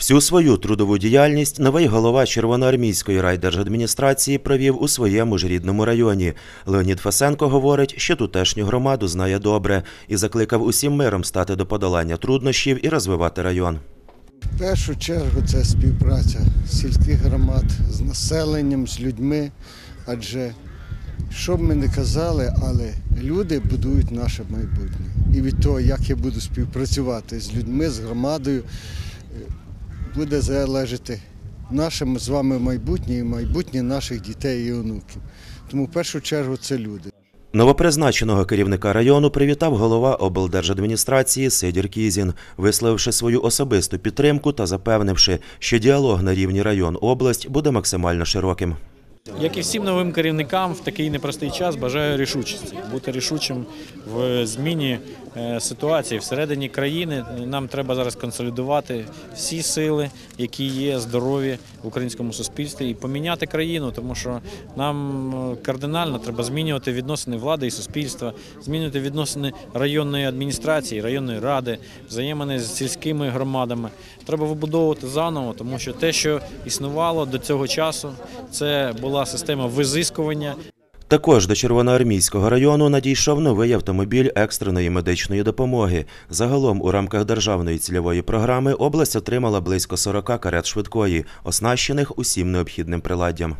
Всю свою трудову діяльність новий голова Червоноармійської райдержадміністрації провів у своєму ж рідному районі. Леонід Фасенко говорить, що тутешню громаду знає добре і закликав усім миром стати до подолання труднощів і розвивати район. В першу чергу це співпраця сільських громад з населенням, з людьми. Адже що б ми не казали, але люди будують наше майбутнє. І від того, як я буду співпрацювати з людьми, з громадою, е, буде залежати наше з вами майбутнє і майбутнє наших дітей і онуків. Тому в першу чергу це люди. Новопризначеного керівника району привітав голова облдержадміністрації Сидір Кізін, висловивши свою особисту підтримку та запевнивши, що діалог на рівні район-область буде максимально широким. Як і всім новим керівникам в такий непростий час бажаю рішучості, бути рішучим в зміні е, ситуації всередині країни. Нам треба зараз консолідувати всі сили, які є здорові в українському суспільстві, і поміняти країну, тому що нам е, кардинально треба змінювати відносини влади і суспільства, змінювати відносини районної адміністрації, районної ради, взаємини з сільськими громадами. Треба вибудовувати заново, тому що те, що існувало до цього часу, це була система визискування. Також до Червоноармійського району надійшов новий автомобіль екстреної медичної допомоги. Загалом у рамках державної цільової програми область отримала близько 40 карет швидкої, оснащених усім необхідним приладдям.